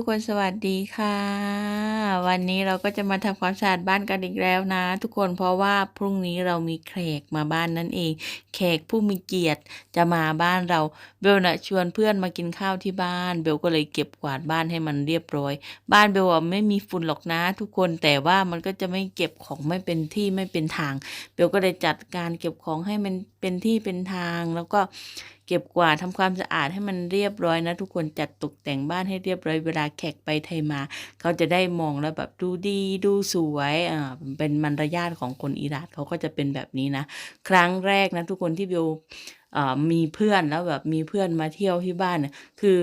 ทุกคนสวัสดีค่ะ วันนี้เราก็จะมาทำความสะอาดบ้านกันอีกแล้วนะ ทุกคนเพราะว่าพรุ่งนี้เรามีแขกมาบ้านนั่นเอง แขกผู้มีเกียรติจะมาบ้านเราเบลน่ะชวนเพื่อนมากินข้าวที่บ้าน เบลก็เลยเก็บกวาดบ้านให้มันเรียบร้อย บ้านเบลอะไม่มีฝุ่นหรอกนะ ทุกคนแต่ว่ามันก็จะไม่เก็บของไม่เป็นที่ไม่เป็นทาง เบลก็เลยจัดการเก็บของให้มันเป็นที่เป็นทางแล้วก็ เก็บกวาดทำความสะอาดให้มันเรียบร้อยนะ ทุกคนจัดตกแต่งบ้านให้เรียบร้อยเวลาแขกไปไทยมา เขาจะได้มองแล้วแบบดูดีดูสวยอ่าเป็นมารยาทของคนอิหร่านเขาก็จะเป็นแบบนี้นะ ครั้งแรกนะทุกคนที่เบลอ่ามีเพื่อนแล้วแบบมีเพื่อนมาเที่ยวที่บ้านเนี่ยคือ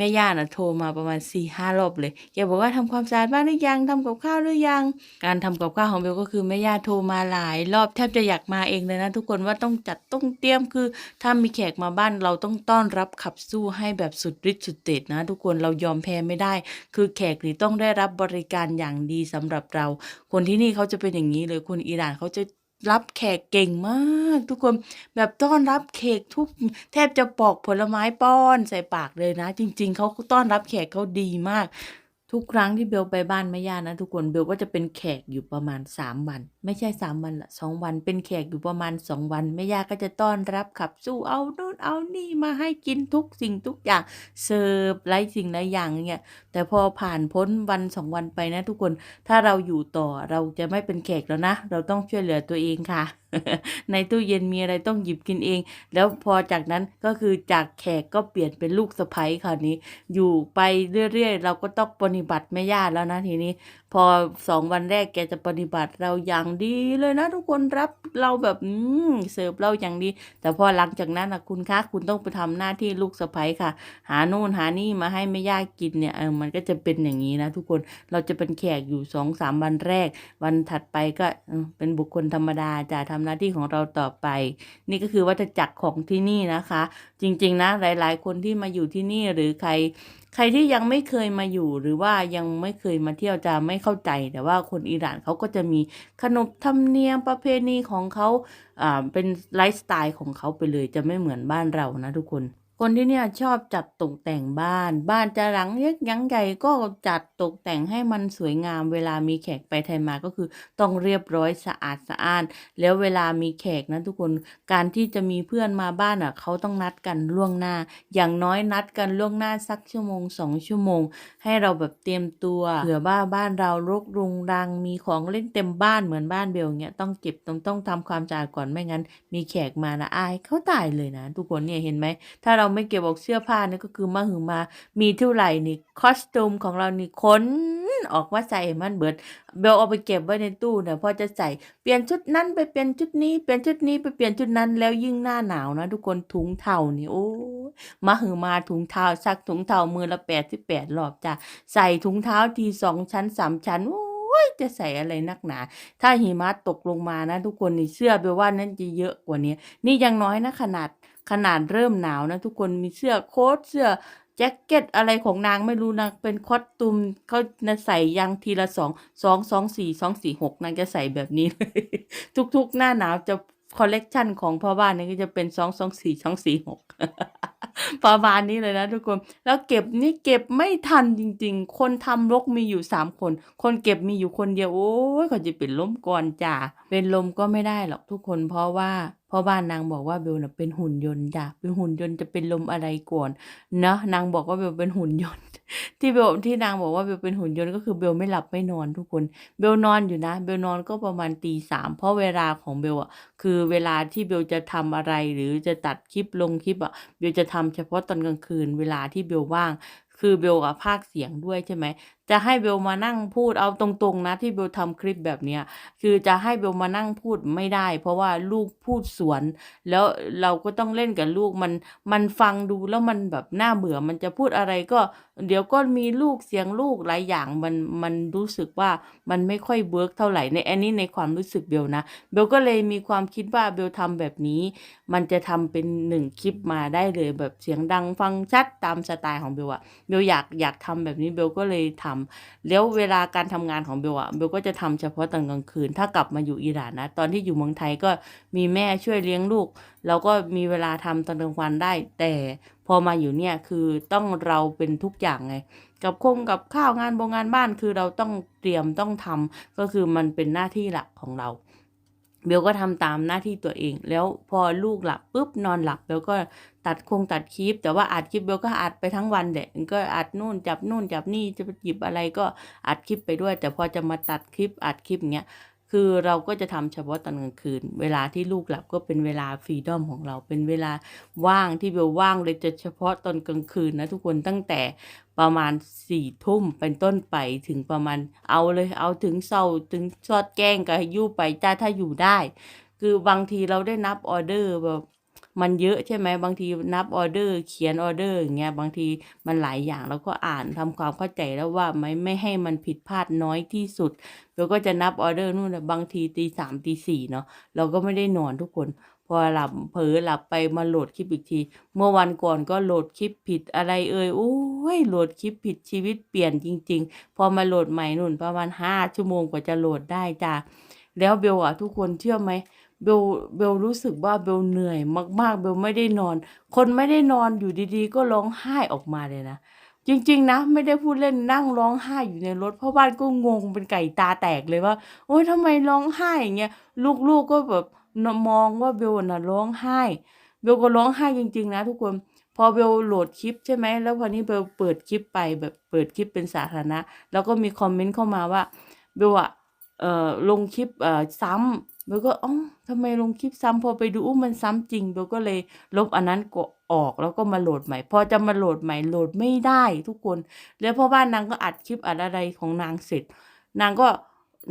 แม่ย่าน่ะโทรมาประมาณสี่ห้ารอบเลยแกบอกว่าทำความสะอาดบ้านหรือยังทำกับข้าวหรือยัง การทำกับข้าวของเบลก็คือแม่ย่าโทรมาหลาย รอบแทบจะอยากมาเองเลยนะ ทุกคนว่าต้องจัดต้องเตรียมคือ ถ้ามีแขกมาบ้านเราต้องต้อนรับขับสู้ให้แบบสุดฤทธิ์สุดเดชนะ ทุกคนเรายอมแพ้ไม่ได้ คือแขกนี่ต้องได้รับบริการอย่างดีสำหรับเรา คนที่นี่เขาจะเป็นอย่างนี้เลยคนอิหร่านเขาจะ รับแขกเก่งมากทุกคนแบบต้อนรับเขกทุกแทบจะปอกผลไม้ป้อนใส่ปากเลยนะ จริง ๆเขาต้อนรับแขกเขาดีมาก ทุกครั้งที่เบลไปบ้านแม่ย่านะ ทุกคนเบลก็จะเป็นแขกอยู่ประมาณสามวันไม่ใช่สามวันละสองวันเป็นแขกอยู่ประมาณสองวันแม่ย่าก็จะต้อนรับขับสู้เอาโน่นเอานี่มาให้กินทุกสิ่งทุกอย่างเสิร์ฟหลายสิ่งหลายอย่างเนี่ยแต่พอผ่านพ้นวันสองวันไปนะ ทุกคนถ้าเราอยู่ต่อเราจะไม่เป็นแขกแล้วนะ เราต้องช่วยเหลือตัวเองค่ะ ในตู้เย็นมีอะไรต้องหยิบกินเอง แล้วพอจากนั้นก็คือจากแขกก็เปลี่ยนเป็นลูกสะใภ้คราวนี้ อยู่ไปเรื่อยๆ เราก็ต้องปฏิบัติแม่ย่าแล้วนะทีนี้ พอสองวันแรกแกจะปฏิบัติเราย่างดีเลยนะ ทุกคนรับเราแบบอืมเสิร์ฟเราอย่างดี แต่พอหลังจากนั้นนะคุณคะคุณต้องไปทำหน้าที่ลูกสะใภ้ค่ะ หาโน่นหานี่มาให้แม่ยากกินเนี่ยเออมันก็จะเป็นอย่างนี้นะ ทุกคนเราจะเป็นแขกอยู่สองสามวันแรก วันถัดไปก็เป็นบุคคลธรรมดาจะทำหน้าที่ของเราต่อไป นี่ก็คือวัฏจักรของที่นี่นะคะ จริง ๆ นะหลาย ๆ คนที่มาอยู่ที่นี่หรือใครใครที่ยังไม่เคยมาอยู่หรือว่ายังไม่เคยมาเที่ยวจะไม่เข้าใจ แต่ว่าคนอิหร่านเขาก็จะมีขนบธรรมเนียมประเพณีของเขาอ่าเป็นไลฟ์สไตล์ของเขาไปเลยจะไม่เหมือนบ้านเรานะทุกคน คนที่เนี่ยชอบจัดตกแต่งบ้าน บ้านจะหลังเล็กยังใหญ่ก็จัดตกแต่งให้มันสวยงาม เวลามีแขกไปไทยมาก็คือต้องเรียบร้อยสะอาดสะอ้าน แล้วเวลามีแขกนะทุกคนการที่จะมีเพื่อนมาบ้านอะเขาต้องนัดกันล่วงหน้า อย่างน้อยนัดกันล่วงหน้าสักชั่วโมงสองชั่วโมง ให้เราแบบเตรียมตัวเผื่อว่าบ้านเรารกรุงรังมีของเล่นเต็มบ้านเหมือนบ้านเบลเงี้ยต้องเก็บต้องต้องทำความสะอาดก่อนไม่งั้น มีแขกมานะอายเขาตายเลยนะ ทุกคนเนี่ยเห็นไหมถ้าเราไม่เก็บออกเสื้อผ้านี่ก็คือมาหือมา มีเท่าไหร่นี่คอสตูมของเรานี่ค้นออกมาใส่มันเบิดเบลเอาไปเก็บไว้ในตู้เนี่ยพอจะใส่เปลี่ยนชุดนั้นไปเปลี่ยนชุดนี้เปลี่ยนชุดนี้ไปเปลี่ยนชุดนั้นแล้วยิ่งหน้าหนาวนะทุกคนถุงเท้านี่โอ้มาหือมาถุงเท้าซักถุงเท้ามือละแปดสิบแปดรอบจ้ะใส่ถุงเท้าทีสองชั้นสามชั้นโอ้ยจะใส่อะไรนักหนา ถ้าหิมะตกลงมานะ ทุกคนนี่เสื้อเบลว่านั้นจะเยอะกว่านี้ นี่ยังน้อยนะขนาด ขนาดเริ่มหนาวนะทุกคนมีเสื้อโค้ทเสื้อแจ็คเก็ตอะไรของนางไม่รู้นะเป็นคอสตูมเขานะใส่ยังทีละสองสองสองสี่สองสี่หกนางจะใส่แบบนี้เลยทุกๆ หน้าหนาวจะคอลเลกชันของพ่อบ้านนี่ก็จะเป็นสองสองสี่สองสี่หกประมาณนี้เลยนะทุกคน แล้วเก็บนี่เก็บไม่ทันจริง ๆ คนทำรกมีอยู่สามคน คนเก็บมีอยู่คนเดียวโอ้ยเขาจะเป็นล้มก่อนจ้าเป็นลมก็ไม่ได้หรอกทุกคนเพราะว่า พ่อบ้านนางบอกว่าเบลน่ะเป็นหุ่นยนต์จ้ะเป็นหุ่นยนต์จะเป็นลมอะไรก่อนเนาะนางบอกว่าเบลเป็นหุ่นยนต์ ที่เบลที่นางบอกว่าเบลเป็นหุ่นยนต์ก็คือเบลไม่หลับไม่นอนทุกคน เบลนอนอยู่นะ เบลนอนก็ประมาณตีสามเพราะเวลาของเบลอะคือเวลาที่เบลจะทำอะไรหรือจะตัดคลิปลงคลิปอะเบลจะทำเฉพาะตอนกลางคืนเวลาที่เบลว่างคือเบลอะภาคเสียงด้วยใช่ไหม จะให้เบลมานั่งพูดเอาตรงๆนะที่เบลทำคลิปแบบเนี้ยคือจะให้เบลมานั่งพูดไม่ได้ เพราะว่าลูกพูดสวน แล้วเราก็ต้องเล่นกับลูกมันมันฟังดูแล้วมันแบบน่าเบื่อมันจะพูดอะไรก็ เดี๋ยวก็มีลูกเสียงลูกหลายอย่างมันมันรู้สึกว่ามันไม่ค่อยเวิร์กเท่าไหร่ในอันนี้ในความรู้สึกเบลนะเบลก็เลยมีความคิดว่าเบลทำแบบนี้มันจะทำเป็นหนึ่งคลิปมาได้เลยแบบเสียงดังฟังชัดตามสไตล์ของเบลอะเบลอยากอยากทำแบบนี้เบลก็เลยถามำแล้วเวลาการทำงานของเบลอะเบลก็จะทำเฉพาะตอนกลางคืน ถ้ากลับมาอยู่อิหร่านนะ ตอนที่อยู่เมืองไทยก็มีแม่ช่วยเลี้ยงลูก เราก็มีเวลาทำตอนกลางวันได้ แต่พอมาอยู่เนี่ยคือต้องเราเป็นทุกอย่างไง กับคงกับข้าวงานโรงงานบ้านคือเราต้องเตรียมต้องทำก็คือมันเป็นหน้าที่หลักของเรา เบลก็ทำตามหน้าที่ตัวเอง แล้วพอลูกหลับปุ๊บนอนหลับเบลก็ตัดคงตัดคลิป แต่ว่าอัดคลิปเบลก็อัดไปทั้งวันเด็กก็อัดนู่นจับนู่นจับนี่จะหยิบอะไรก็อัดคลิปไปด้วย แต่พอจะมาตัดคลิปอัดคลิปเงี้ยคือเราก็จะทำเฉพาะตอนกลางคืน เวลาที่ลูกหลับก็เป็นเวลาฟรีดอมของเราเป็นเวลาว่างที่เบลว่างเลยจะเฉพาะตอนกลางคืนนะทุกคนตั้งแต่ ประมาณสี่ทุ่มเป็นต้นไปถึงประมาณเอาเลยเอาถึงเศร้าถึงซอดแกล้งกับยู่ไปจ้าถ้าอยู่ได้ คือบางทีเราได้นับออเดอร์แบบมันเยอะใช่ไหมบางทีนับออเดอร์ เขียนออเดอร์อย่างเงี้ยบางทีมันหลายอย่างแล้วก็อ่านทำความเข้าใจแล้วว่าไม่ไม่ให้มันผิดพลาดน้อยที่สุดเราก็จะนับออเดอร์นู่นนะบางทีตีสามตีสี่เนาะเราก็ไม่ได้นอนทุกคน พอหลับเผลอหลับไปมาโหลดคลิปอีกที เมื่อวันก่อนก็โหลดคลิปผิดอะไรเอ่ยโอ้ ยโหลดคลิปผิดชีวิตเปลี่ยนจริง ๆ พอมาโหลดใหม่นุ่นประมาณห้าชั่วโมงกว่าจะโหลดได้จ้าแล้วเบลอะทุกคนเชื่อไหมเบลเบลรู้สึกว่าเบลเหนื่อยมาก ๆ เบลไม่ได้นอน คนไม่ได้นอนอยู่ดีๆ ก็ร้องไห้ออกมาเลยนะจริง ๆ นะ ไม่ได้พูดเล่นนั่งร้องไห้อยู่ในรถพ่อบ้านก็งงเป็นไก่ตาแตกเลยว่า โอ๊ยทำไมร้องไห้อย่างเงี้ยลูกๆก็แบบมองว่าเบลน่ะร้องไห้เบลก็ร้องไห้จริง ๆ นะ ทุกคน พอเบลโหลดคลิปใช่ไหมแล้ววันนี้เบลเปิดคลิปไปแบบเปิดคลิปเป็นสาธารณะ แล้วก็มีคอมเมนต์เข้ามาว่าเบลอะเอ่อลงคลิปเอ่อซ้ำเบลก็อ๋อทำไมลงคลิปซ้ำพอไปดูมันซ้ำจริงเบลก็เลยลบอันนั้นก็ออกแล้วก็มาโหลดใหม่ พอจะมาโหลดใหม่โหลดไม่ได้ทุกคน แล้วพ่อบ้านนางก็อัดคลิปอัดอะไรของนางเสร็จ นางก็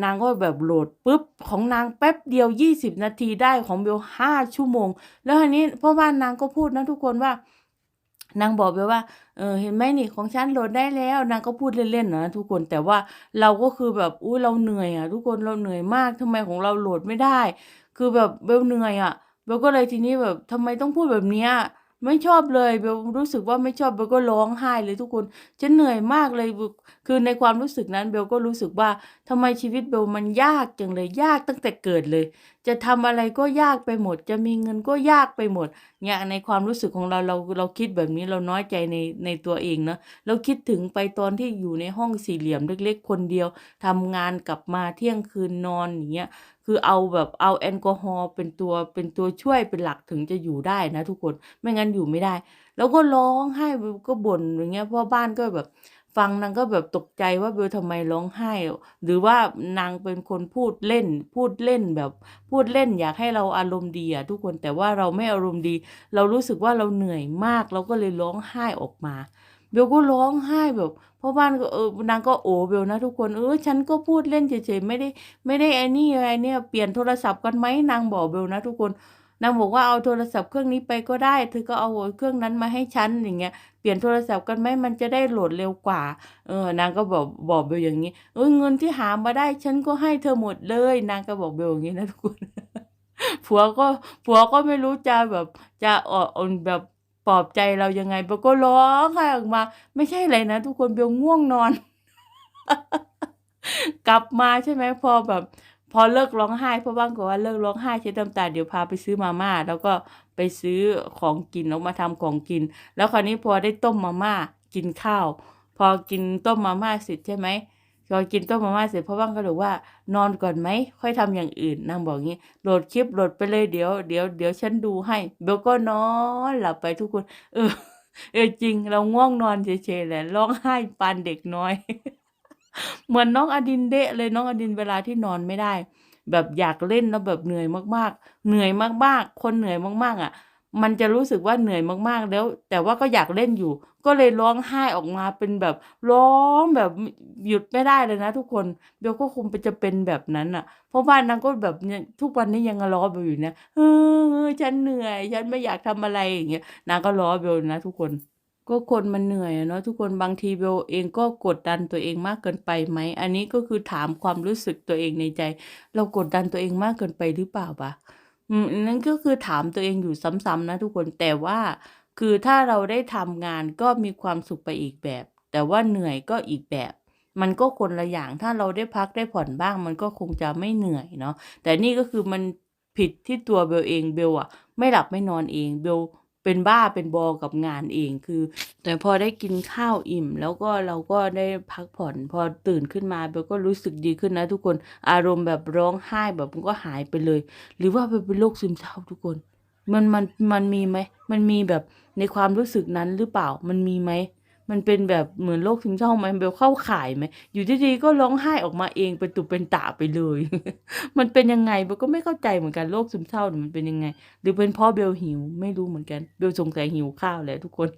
นางก็แบบโหลดปุ๊บของนางแป๊บเดียวยี่สิบนาทีได้ของเบลห้าชั่วโมง แล้วทีนี้พ่อบ้านนางก็พูดนะทุกคนว่า นางบอกไปว่า เออ เห็นไหมนี่ของฉันโหลดได้แล้ว นางก็พูดเล่นๆนะทุกคน แต่ว่าเราก็คือแบบ อุ้ยเราเหนื่อยอะ ทุกคนเราเหนื่อยมากทำไมของเราโหลดไม่ได้ คือแบบเบลเหนื่อยอะเบลก็เลยทีนี้แบบทำไมต้องพูดแบบเนี้ย ไม่ชอบเลยเบลรู้สึกว่าไม่ชอบเบลก็ร้องไห้เลยทุกคนฉันเหนื่อยมากเลยคือในความรู้สึกนั้นเบลก็รู้สึกว่าทำไมชีวิตเบลมันยากจังเลยยากตั้งแต่เกิดเลย จะทำอะไรก็ยากไปหมด จะมีเงินก็ยากไปหมดเนี่ยในความรู้สึกของเราเราเราคิดแบบนี้เราน้อยใจในในตัวเองเนาะเราคิดถึงไปตอนที่อยู่ในห้องสี่เหลี่ยมเล็ก ๆ คนเดียวทำงานกลับมาเที่ยงคืนนอนอย่างเงี้ย คือเอาแบบเอาแอลกอฮอล์เป็นตัวเป็นตัวช่วยเป็นหลักถึงจะอยู่ได้นะทุกคนไม่งั้นอยู่ไม่ได้ แล้วก็ร้องไห้ก็บ่นอย่างเงี้ยพ่อบ้านก็แบบฟังนางก็แบบตกใจว่าเบลทำไมร้องไห้ หรือว่านางเป็นคนพูดเล่น พูดเล่นแบบพูดเล่นอยากให้เราอารมณ์ดีอะทุกคนแต่ว่าเราไม่อารมณ์ดี เรารู้สึกว่าเราเหนื่อยมาก เราก็เลยร้องไห้ออกมา เบลก็ร้องไห้แบบพ่อบ้านก็เออนางก็โอเบลนะทุกคนเออฉันก็พูดเล่นเฉยๆไม่ได้ ไม่ได้ไอ้นี่อะไรเนี่ยเปลี่ยนโทรศัพท์กันไหมนางบอกเบลนะทุกคนนางบอกว่าเอาโทรศัพท์เครื่องนี้ไปก็ได้ เธอก็เอาเครื่องนั้นมาให้ฉันอย่างเงี้ย เปลี่ยนโทรศัพท์กันไหมมันจะได้โหลดเร็วกว่า เออนางก็บอกบอกเบลอย่างนี้ เออเงินที่หามาได้ฉันก็ให้เธอหมดเลย นางก็บอกเบลอย่างนี้นะทุกคน ผัวก็ผัวก็ไม่รู้จะแบบจะเออแบบ ปลอบใจเรายังไงเบลก็ร้องไห้ออกมา ไม่ใช่อะไรนะ ทุกคนเบลง่วงนอน กลับมาใช่ไหมพอแบบ พอเลิกร้องไห้พ่อบ้านก็ว่าเลิกร้องไห้เช็ดน้ำตาเดี๋ยวพาไปซื้อมาม่า แล้วก็ไปซื้อของกินออกมาทำของกิน แล้วคราวนี้พอได้ต้มมาม่ากินข้าว พอกินต้มมาม่าเสร็จใช่ไหม พอกินต้มมาม่าเสร็จพ่อบ้านก็เลยว่า นอนก่อนไหมค่อยทำอย่างอื่นนางบอกงี้โหลดคลิปโหลดไปเลยเดี๋ยวเดี๋ยวเดี๋ยวฉันดูให้เบลก็นอนหลับไปทุกคน เออ เออจริง เราง่วงนอนเฉยๆแหละร้องไห้ปานเด็กน้อย เหมือนน้องอดินเดะเลยน้องอดินเวลาที่นอนไม่ได้ แบบอยากเล่นแล้วแบบเหนื่อยมากๆ เหนื่อยมากๆ คนเหนื่อยมากๆ อะ มันจะรู้สึกว่าเหนื่อยมากๆแล้ว แต่ว่าก็อยากเล่นอยู่ ก็เลยร้องไห้ออกมาเป็นแบบร้องแบบหยุดไม่ได้เลยนะ ทุกคนเบลก็คงจะเป็นแบบนั้นอะ เพราะว่านางก็แบบทุกวันนี้ยังล้อเบลอยู่เนี่ยเออฉันเหนื่อย ฉันไม่อยากทำอะไรอย่างเงี้ยนางก็ล้อเบลนะทุกคนก็คนมันเหนื่อยเนาะทุกคนบางทีเบลเองก็กดดันตัวเองมากเกินไปไหม อันนี้ก็คือถามความรู้สึกตัวเองในใจ เรากดดันตัวเองมากเกินไปหรือเปล่าปะ อืม นั่นก็คือถามตัวเองอยู่ซ้ำ ๆ นะทุกคน แต่ว่า คือถ้าเราได้ทำงานก็มีความสุขไปอีกแบบ แต่ว่าเหนื่อยก็อีกแบบ มันก็คนละอย่าง ถ้าเราได้พักได้ผ่อนบ้าง มันก็คงจะไม่เหนื่อยเนาะ แต่นี่ก็คือมันผิดที่ตัวเบลเอง เบลอะไม่หลับไม่นอนเอง เบล เป็นบ้าเป็นบอกับงานเองคือ แต่พอได้กินข้าวอิ่ม แล้วก็เราก็ได้พักผ่อน พอตื่นขึ้นมาเบลก็รู้สึกดีขึ้นนะทุกคนอารมณ์แบบร้องไห้แบบมันก็หายไปเลย หรือว่าเบลเป็นโรคซึมเศร้าทุกคน มันมันมันมีไหมมันมีแบบในความรู้สึกนั้นหรือเปล่ามันมีไหม มันเป็นแบบเหมือนโรคซึมเศร้าไหมเบลเข้าข่ายไหมอยู่ดีๆก็ร้องไห้ออกมาเองเป็นตุเป็นตะไปเลย มันเป็นยังไงเบลก็ไม่เข้าใจเหมือนกันโรคซึมเศร้ามันเป็นยังไง หรือเป็นเพราะเบลหิวไม่รู้เหมือนกันเบลสงสัยหิวข้าวแหละทุกคน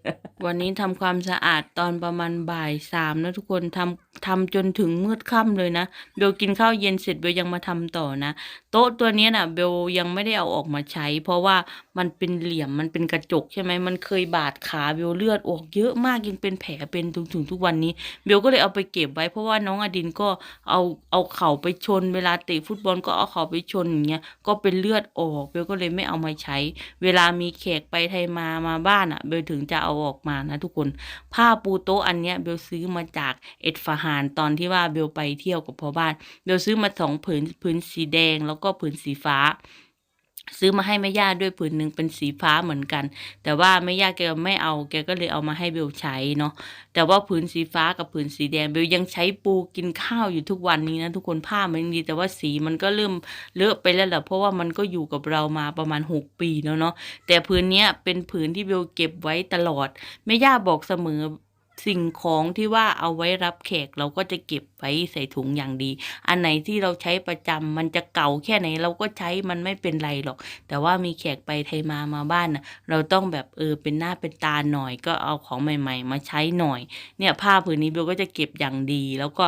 วันนี้ทำความสะอาดตอนประมาณบ่ายสามนะทุกคนทำทำจนถึงมืดค่ำเลยนะ เบลกินข้าวเย็นเสร็จเบลยังมาทำต่อนะ โต๊ะตัวนี้ยน่ะ เบลยังไม่ได้เอาออกมาใช้ เพราะว่ามันเป็นเหลี่ยมมันเป็นกระจกใช่ไหมมันเคยบาดขาเบลเลือดออกเยอะมากยังเป็นแผลเป็นถึงถึงทุกวันนี้เบลก็เลยเอาไปเก็บไว้ เพราะว่าน้องอดินก็เอาเอาเข่าไปชน เวลาเตะฟุตบอลก็เอาเข่าไปชนอย่างเงี้ยก็เป็นเลือดออกเบลก็เลยไม่เอามาใช้ เวลามีแขกไปไทยมามาบ้านอะ เบลถึงจะเอาออกมานะ ทุกคนผ้าปูโต๊ะอันเนี้ยเบลซื้อมาจากเอ็ดฟาฮานตอนที่ว่าเบลไปเที่ยวกับพ่อบ้านเบลซื้อมาสองผืนผืนสีแดงแล้วก็ผืนสีฟ้า ซื้อมาให้แม่ย่าด้วยผืนหนึ่งเป็นสีฟ้าเหมือนกัน แต่ว่าแม่ย่าแกไม่เอาแกก็เลยเอามาให้เบลใช้เนาะแต่ว่าผืนสีฟ้ากับผืนสีแดงเบลยังใช้ปูกินข้าวอยู่ทุกวันนี้นะทุกคนผ้ามันยังดีแต่ว่าสีมันก็เริ่มเลอะไปแล้วแหละเพราะว่ามันก็อยู่กับเรามาประมาณหกปีแล้วเนาะแต่ผืนเนี้ยเป็นผืนที่เบลเก็บไว้ตลอดแม่ย่าบอกเสมอ สิ่งของที่ว่าเอาไว้รับแขกเราก็จะเก็บไว้ใส่ถุงอย่างดี อันไหนที่เราใช้ประจำมันจะเก่าแค่ไหนเราก็ใช้มันไม่เป็นไรหรอก แต่ว่ามีแขกไปไทยมามาบ้านนะเราต้องแบบเออเป็นหน้าเป็นตาหน่อยก็เอาของใหม่ ๆ มาใช้หน่อย เนี่ยผ้าผืนนี้เบลก็จะเก็บอย่างดี แล้วก็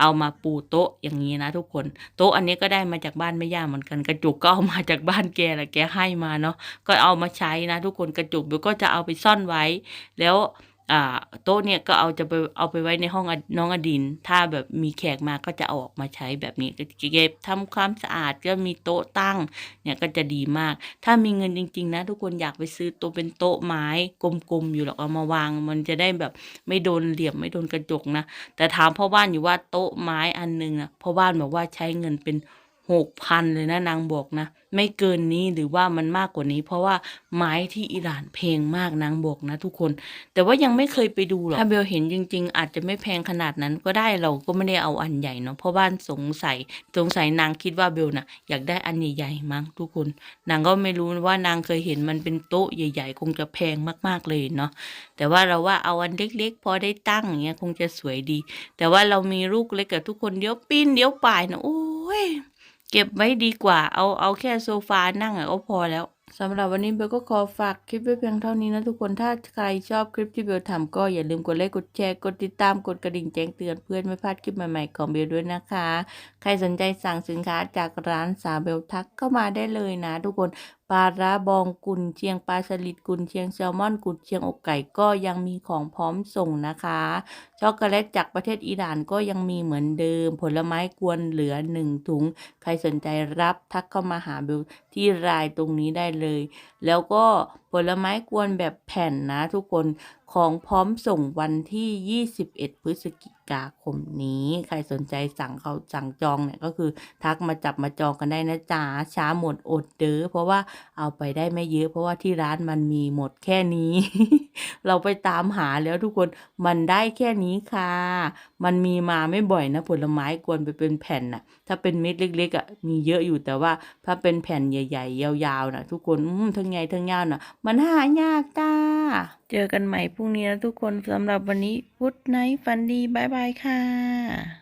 เอามาปูโต๊ะอย่างนี้นะ ทุกคนโต๊ะอันนี้ก็ได้มาจากบ้านแม่ย่าเหมือนกันกระจุกก็เอามาจากบ้านแกแหละแกให้มาเนาะก็เอามาใช้นะ ทุกคนกระจุกเบลก็จะเอาไปซ่อนไว้แล้ว อ่าโต๊ะเนี่ยก็เอาจะไปเอาไปไว้ในห้องน้องอดิน ถ้าแบบมีแขกมาก็จะเอาออกมาใช้แบบนี้ก็เก็บทำความสะอาดก็มีโต๊ะตั้ง เนี่ยก็จะดีมาก ถ้ามีเงินจริง ๆ นะ ทุกคนอยากไปซื้อโต๊ะเป็นโต๊ะไม้กลมๆอยู่หรอกเอามาวาง มันจะได้แบบไม่โดนเหลี่ยมไม่โดนกระจกนะแต่ถามพ่อบ้านอยู่ว่าโต๊ะไม้อันหนึงนะพ่อบ้านบอกว่าใช้เงินเป็น หกพันเลยนะนางบอกนะ ไม่เกินนี้หรือว่ามันมากกว่านี้ เพราะว่าไม้ที่อิหร่านแพงมากนางบอกนะทุกคน แต่ว่ายังไม่เคยไปดูหรอกถ้าเบลเห็นจริง ๆ อาจจะไม่แพงขนาดนั้นก็ได้เราก็ไม่ได้เอาอันใหญ่เนาะเพราะบ้านสงสัยสงสัยนางคิดว่าเบลน่ะอยากได้อันใหญ่ๆมั้งทุกคน นางก็ไม่รู้ว่านางเคยเห็นมันเป็นโต๊ะใหญ่ ๆ คงจะแพงมากๆเลยเนาะแต่ว่าเราว่าเอาอันเล็ก ๆ พอได้ตั้งอย่างเงี้ยคงจะสวยดี แต่ว่าเรามีลูกเล็กกับทุกคนเดี๋ยวปิ้นเดี๋ยวป่ายนะโอ้ย เก็บไว้ดีกว่า เอาเอาแค่โซฟานั่งอะก็พอแล้วสำหรับวันนี้เบลก็ขอฝากคลิปไว้เพียงเท่านี้นะทุกคนถ้าใครชอบคลิปที่เบลทำก็อย่าลืมกดไลค์กดแชร์กดติดตามกดกระดิ่งแจ้งเตือนเพื่อนไม่พลาดคลิปใหม่ๆของเบลด้วยนะคะ ใครสนใจสั่งสินค้าจากร้านสาวเบลทักเข้ามาได้เลยนะทุกคน ปลาร้าบองกุนเชียงปลาสลิดกุนเชียงแซลมอนกุนเชียงอกไก่ก็ยังมีของพร้อมส่งนะคะ ช็อกโกแลตจากประเทศอิหร่านก็ยังมีเหมือนเดิม ผลไม้กวนเหลือหนึ่งถุง ใครสนใจรับทักเข้ามาหาเบลที่รายตรงนี้ได้เลย แล้วก็ ผลไม้กวนแบบแผ่นนะทุกคนของพร้อมส่งวันที่ 21 พฤศจิกาคมนี้ ใครสนใจสั่งเขาสั่งจองเนี่ยก็คือทักมาจับมาจองกันได้นะจ๊ะช้าหมดอดเด้อเพราะว่าเอาไปได้ไม่เยอะ เพราะว่าที่ร้านมันมีหมดแค่นี้ เราไปตามหาแล้วทุกคนมันได้แค่นี้ค่ะ มันมีมาไม่บ่อยนะผลไม้กวนไปเป็นแผ่นน่ะ ถ้าเป็นเม็ดเล็กๆอะมีเยอะอยู่แต่ว่าถ้าเป็นแผ่นใหญ่ ๆ ยาวๆนะทุกคนอืมทั้งใหญ่ทั้งยาวน่ะมันหายากจ้า เจอกันใหม่พรุ่งนี้นะทุกคนสำหรับวันนี้พุธไนฟันดีบายบายค่ะ